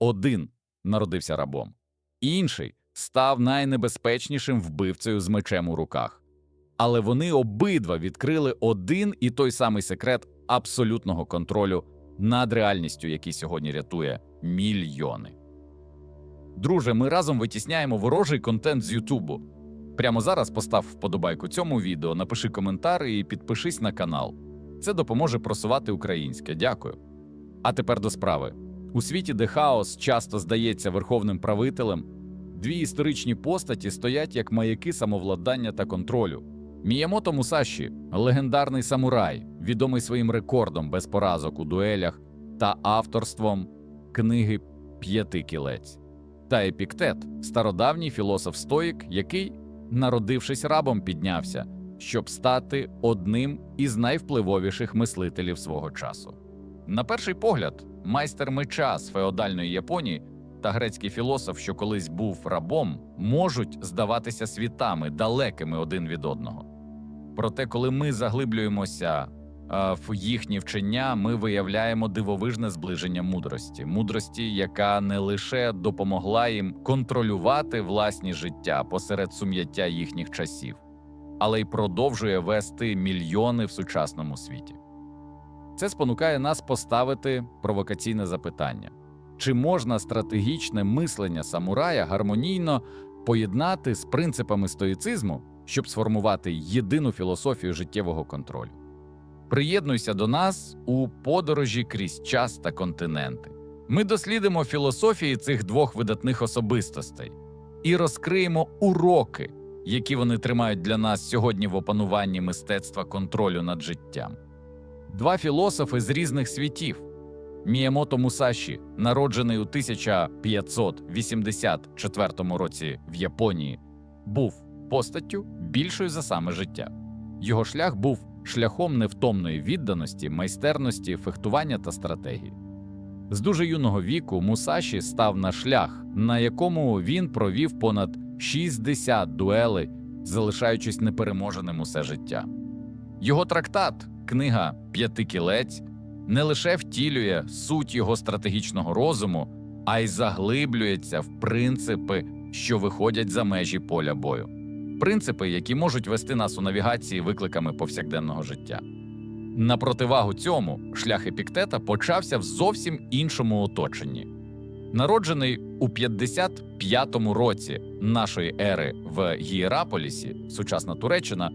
один народився рабом, інший став найнебезпечнішим вбивцею з мечем у руках. Але вони обидва відкрили один і той самий секрет абсолютного контролю над реальністю, який сьогодні рятує мільйони. Друже, ми разом витісняємо ворожий контент з Ютубу. Прямо зараз постав вподобайку цьому відео, напиши коментар і підпишись на канал. Це допоможе просувати українське. Дякую. А тепер до справи. У світі, де хаос часто здається верховним правителем, дві історичні постаті стоять як маяки самовладання та контролю. Міямото Мусаші легендарний самурай, відомий своїм рекордом без поразок у дуелях та авторством книги П'яти кілець, та Епіктет, стародавній філософ-стоїк, який, народившись рабом, піднявся, щоб стати одним із найвпливовіших мислителів свого часу. На перший погляд, майстер меча з феодальної Японії та грецький філософ, що колись був рабом, можуть здаватися світами далекими один від одного. Проте, коли ми заглиблюємося е, в їхні вчення, ми виявляємо дивовижне зближення мудрості, мудрості, яка не лише допомогла їм контролювати власні життя посеред сум'яття їхніх часів, але й продовжує вести мільйони в сучасному світі. Це спонукає нас поставити провокаційне запитання: чи можна стратегічне мислення самурая гармонійно поєднати з принципами стоїцизму, щоб сформувати єдину філософію життєвого контролю? Приєднуйся до нас у подорожі крізь час та континенти. Ми дослідимо філософії цих двох видатних особистостей і розкриємо уроки, які вони тримають для нас сьогодні в опануванні мистецтва контролю над життям. Два філософи з різних світів. Міямото Мусаші, народжений у 1584 році в Японії, був постаттю більшою за саме життя. Його шлях був шляхом невтомної відданості, майстерності, фехтування та стратегії. З дуже юного віку Мусаші став на шлях, на якому він провів понад 60 дуелей, залишаючись непереможеним усе життя. Його трактат, книга П'яти кілець, не лише втілює суть його стратегічного розуму, а й заглиблюється в принципи, що виходять за межі поля бою. Принципи, які можуть вести нас у навігації викликами повсякденного життя. На противагу цьому шлях епіктета почався в зовсім іншому оточенні. Народжений у 55-му році нашої ери в Гієраполісі, сучасна Туреччина,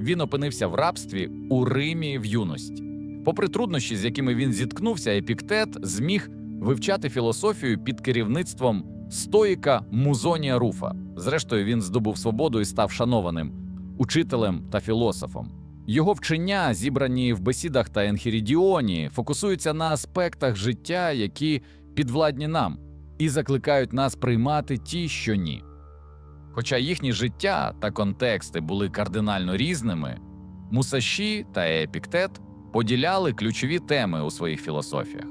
він опинився в рабстві у Римі в юності. Попри труднощі, з якими він зіткнувся, епіктет зміг вивчати філософію під керівництвом стоїка Музонія Руфа. Зрештою, він здобув свободу і став шанованим учителем та філософом. Його вчення, зібрані в бесідах та Енхірідіоні, фокусуються на аспектах життя, які підвладні нам, і закликають нас приймати ті, що ні. Хоча їхні життя та контексти були кардинально різними, Мусаші та Епіктет поділяли ключові теми у своїх філософіях.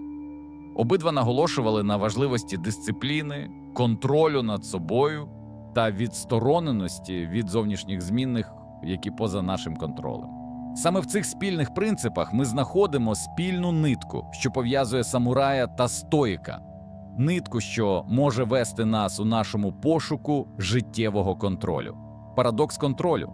Обидва наголошували на важливості дисципліни, контролю над собою та відстороненості від зовнішніх змінних, які поза нашим контролем. Саме в цих спільних принципах ми знаходимо спільну нитку, що пов'язує самурая та стоїка, нитку, що може вести нас у нашому пошуку життєвого контролю. Парадокс контролю.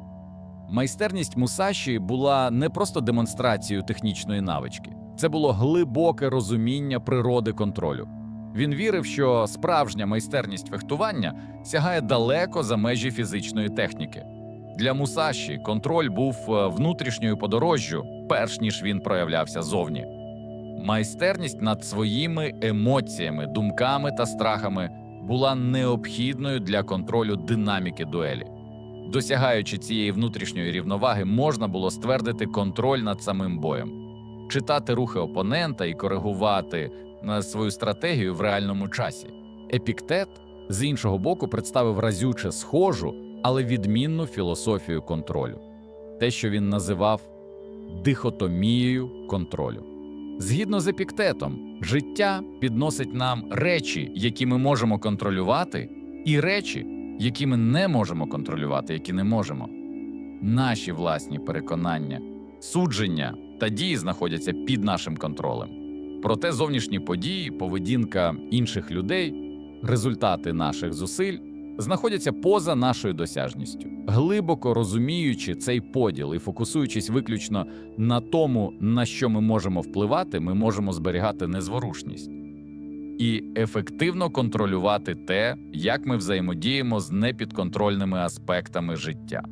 Майстерність Мусаші була не просто демонстрацією технічної навички, це було глибоке розуміння природи контролю. Він вірив, що справжня майстерність фехтування сягає далеко за межі фізичної техніки. Для Мусаші контроль був е, внутрішньою подорожжю, перш ніж він проявлявся зовні. Майстерність над своїми емоціями, думками та страхами була необхідною для контролю динаміки дуелі. Досягаючи цієї внутрішньої рівноваги, можна було ствердити контроль над самим боєм, читати рухи опонента і коригувати на свою стратегію в реальному часі. Епіктет з іншого боку представив разюче схожу, але відмінну філософію контролю, те, що він називав дихотомією контролю. Згідно з епіктетом, життя підносить нам речі, які ми можемо контролювати, і речі, які ми не можемо контролювати, які не можемо. Наші власні переконання, судження та дії знаходяться під нашим контролем. Проте зовнішні події, поведінка інших людей, результати наших зусиль знаходяться поза нашою досяжністю, глибоко розуміючи цей поділ і фокусуючись виключно на тому, на що ми можемо впливати, ми можемо зберігати незворушність і ефективно контролювати те, як ми взаємодіємо з непідконтрольними аспектами життя.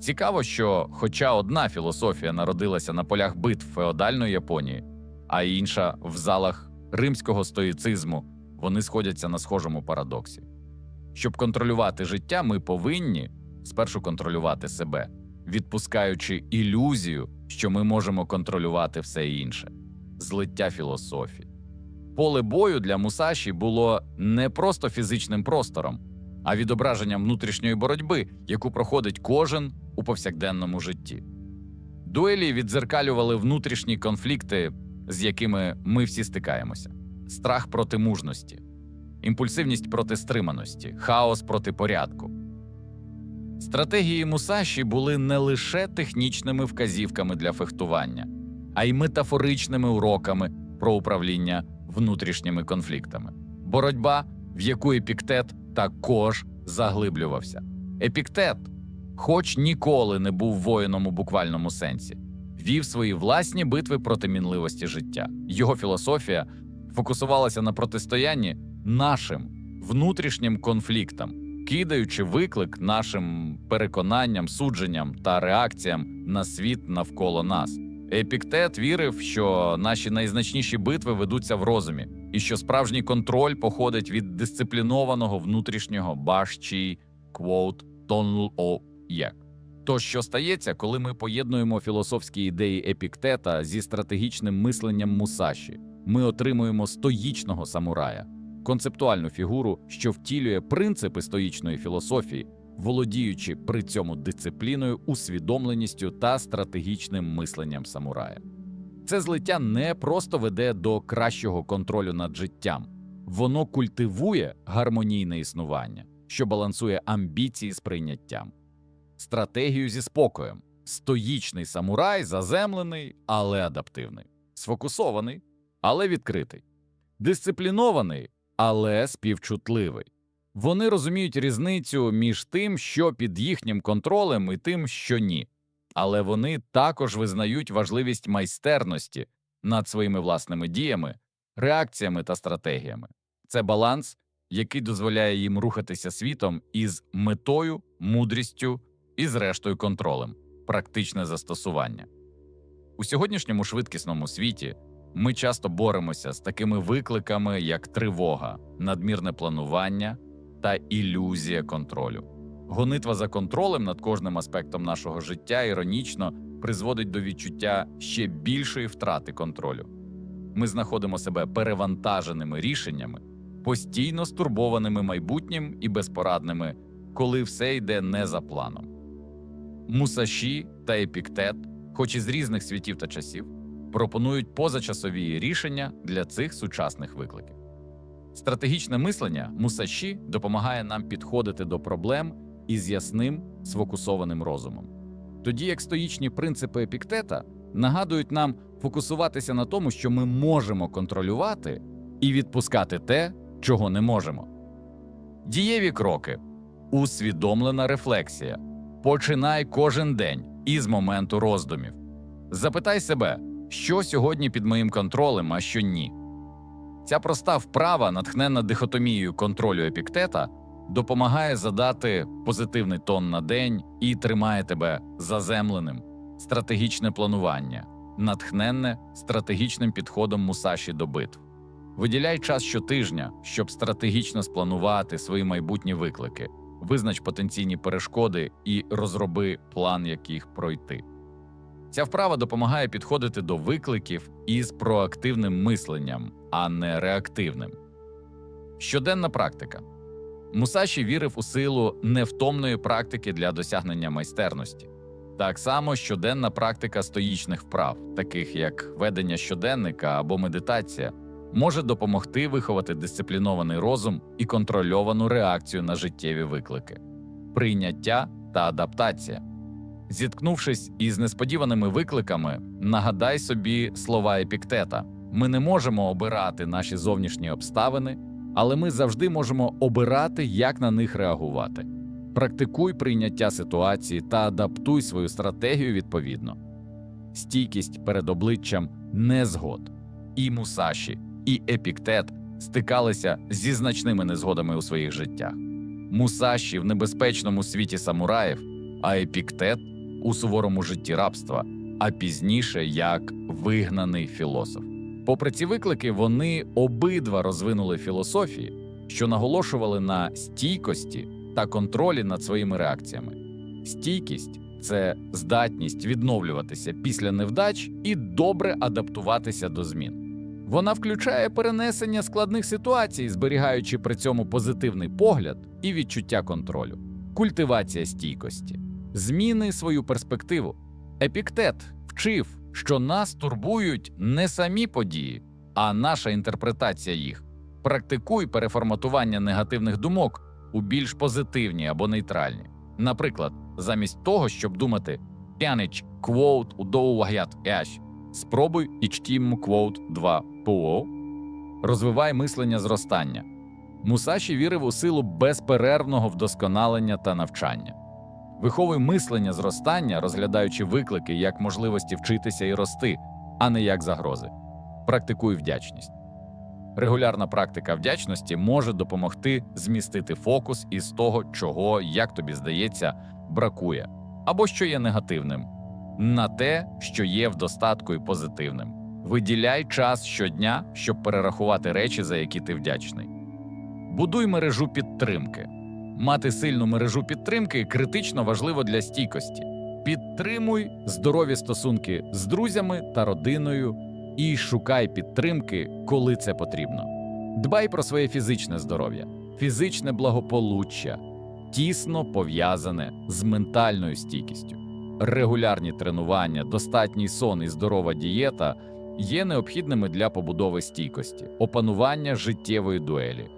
Цікаво, що, хоча одна філософія народилася на полях битв феодальної Японії, а інша в залах римського стоїцизму, вони сходяться на схожому парадоксі. Щоб контролювати життя, ми повинні спершу контролювати себе, відпускаючи ілюзію, що ми можемо контролювати все інше, злиття філософії. Поле бою для Мусаші було не просто фізичним простором, а відображенням внутрішньої боротьби, яку проходить кожен у повсякденному житті. Дуелі віддзеркалювали внутрішні конфлікти, з якими ми всі стикаємося: страх проти мужності, імпульсивність проти стриманості, хаос проти порядку. Стратегії Мусаші були не лише технічними вказівками для фехтування, а й метафоричними уроками про управління внутрішніми конфліктами. Боротьба, в яку епіктет також заглиблювався. Епіктет, хоч ніколи не був воїном у буквальному сенсі, вів свої власні битви проти мінливості життя. Його філософія фокусувалася на протистоянні нашим внутрішнім конфліктам, кидаючи виклик нашим переконанням, судженням та реакціям на світ навколо нас. Епіктет вірив, що наші найзначніші битви ведуться в розумі, і що справжній контроль походить від дисциплінованого внутрішнього башчі квоут як. То, що стається, коли ми поєднуємо філософські ідеї епіктета зі стратегічним мисленням мусаші, ми отримуємо стоїчного самурая, концептуальну фігуру, що втілює принципи стоїчної філософії, володіючи при цьому дисципліною, усвідомленістю та стратегічним мисленням самурая. Це злиття не просто веде до кращого контролю над життям, воно культивує гармонійне існування, що балансує амбіції з прийняттям, стратегію зі спокоєм, стоїчний самурай, заземлений, але адаптивний, сфокусований, але відкритий, дисциплінований, але співчутливий. Вони розуміють різницю між тим, що під їхнім контролем, і тим, що ні. Але вони також визнають важливість майстерності над своїми власними діями, реакціями та стратегіями. Це баланс, який дозволяє їм рухатися світом із метою, мудрістю і, зрештою, контролем, практичне застосування. У сьогоднішньому швидкісному світі ми часто боремося з такими викликами, як тривога, надмірне планування та ілюзія контролю. Гонитва за контролем над кожним аспектом нашого життя іронічно призводить до відчуття ще більшої втрати контролю. Ми знаходимо себе перевантаженими рішеннями, постійно стурбованими майбутнім і безпорадними, коли все йде не за планом. Мусаші та епіктет, хоч і з різних світів та часів, пропонують позачасові рішення для цих сучасних викликів. Стратегічне мислення Мусаші допомагає нам підходити до проблем із ясним сфокусованим розумом. Тоді як стоїчні принципи епіктета нагадують нам фокусуватися на тому, що ми можемо контролювати, і відпускати те, чого не можемо. Дієві кроки, усвідомлена рефлексія. Починай кожен день із моменту роздумів. Запитай себе, що сьогодні під моїм контролем, а що ні. Ця проста вправа, натхнена дихотомією контролю епіктета, допомагає задати позитивний тон на день і тримає тебе заземленим, стратегічне планування, натхненне стратегічним підходом мусаші до битв. Виділяй час щотижня, щоб стратегічно спланувати свої майбутні виклики, визнач потенційні перешкоди і розроби план, як їх пройти. Ця вправа допомагає підходити до викликів із проактивним мисленням, а не реактивним. Щоденна практика. Мусаші вірив у силу невтомної практики для досягнення майстерності. Так само щоденна практика стоїчних вправ, таких як ведення щоденника або медитація, може допомогти виховати дисциплінований розум і контрольовану реакцію на життєві виклики, прийняття та адаптація. Зіткнувшись із несподіваними викликами, нагадай собі слова епіктета: Ми не можемо обирати наші зовнішні обставини, але ми завжди можемо обирати, як на них реагувати. Практикуй прийняття ситуації та адаптуй свою стратегію відповідно. Стійкість перед обличчям незгод. І Мусаші, і Епіктет стикалися зі значними незгодами у своїх життях. Мусаші в небезпечному світі самураїв, а Епіктет у суворому житті рабства, а пізніше як вигнаний філософ. Попри ці виклики, вони обидва розвинули філософії, що наголошували на стійкості та контролі над своїми реакціями. Стійкість це здатність відновлюватися після невдач і добре адаптуватися до змін. Вона включає перенесення складних ситуацій, зберігаючи при цьому позитивний погляд і відчуття контролю, культивація стійкості, зміни свою перспективу. Епіктет вчив, що нас турбують не самі події, а наша інтерпретація їх. Практикуй переформатування негативних думок у більш позитивні або нейтральні. Наприклад, замість того, щоб думати «П'янич квоут удоу вагят ящ», спробуй ічтім квоут 2 ПО. Розвивай мислення зростання. Мусаші вірив у силу безперервного вдосконалення та навчання. Виховуй мислення зростання, розглядаючи виклики як можливості вчитися і рости, а не як загрози. Практикуй вдячність. Регулярна практика вдячності може допомогти змістити фокус із того, чого, як тобі здається, бракує, або що є негативним, на те, що є в достатку і позитивним. Виділяй час щодня, щоб перерахувати речі, за які ти вдячний. Будуй мережу підтримки. Мати сильну мережу підтримки критично важливо для стійкості. Підтримуй здорові стосунки з друзями та родиною і шукай підтримки, коли це потрібно. Дбай про своє фізичне здоров'я, фізичне благополуччя тісно пов'язане з ментальною стійкістю. Регулярні тренування, достатній сон і здорова дієта є необхідними для побудови стійкості, опанування життєвої дуелі.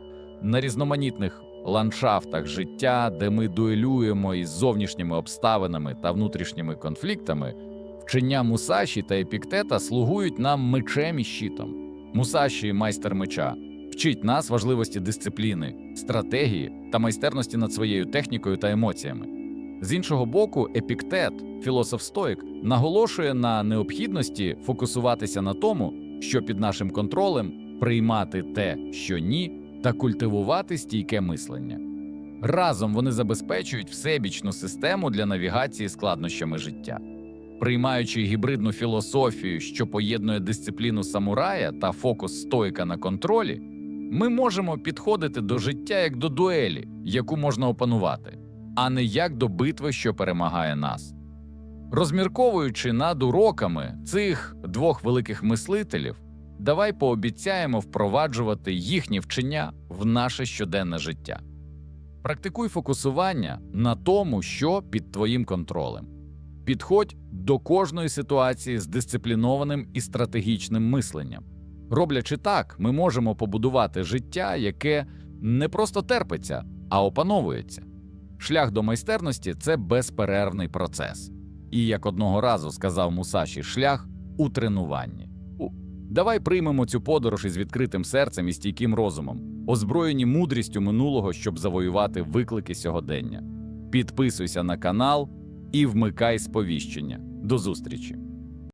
На різноманітних ландшафтах життя, де ми дуелюємо із зовнішніми обставинами та внутрішніми конфліктами, вчення Мусаші та Епіктета слугують нам мечем і щитом. Мусаші, майстер меча, вчить нас важливості дисципліни, стратегії та майстерності над своєю технікою та емоціями. З іншого боку, Епіктет, філософ стоїк, наголошує на необхідності фокусуватися на тому, що під нашим контролем приймати те, що ні, та культивувати стійке мислення. Разом вони забезпечують всебічну систему для навігації складнощами життя. Приймаючи гібридну філософію, що поєднує дисципліну самурая та фокус стойка на контролі, ми можемо підходити до життя як до дуелі, яку можна опанувати, а не як до битви, що перемагає нас. Розмірковуючи над уроками цих двох великих мислителів, давай пообіцяємо впроваджувати їхні вчення в наше щоденне життя. Практикуй фокусування на тому, що під твоїм контролем. Підходь до кожної ситуації з дисциплінованим і стратегічним мисленням. Роблячи так, ми можемо побудувати життя, яке не просто терпиться, а опановується. Шлях до майстерності це безперервний процес. І як одного разу сказав Мусаші, шлях у тренуванні. Давай приймемо цю подорож із відкритим серцем і стійким розумом, озброєні мудрістю минулого, щоб завоювати виклики сьогодення. Підписуйся на канал і вмикай сповіщення. До зустрічі!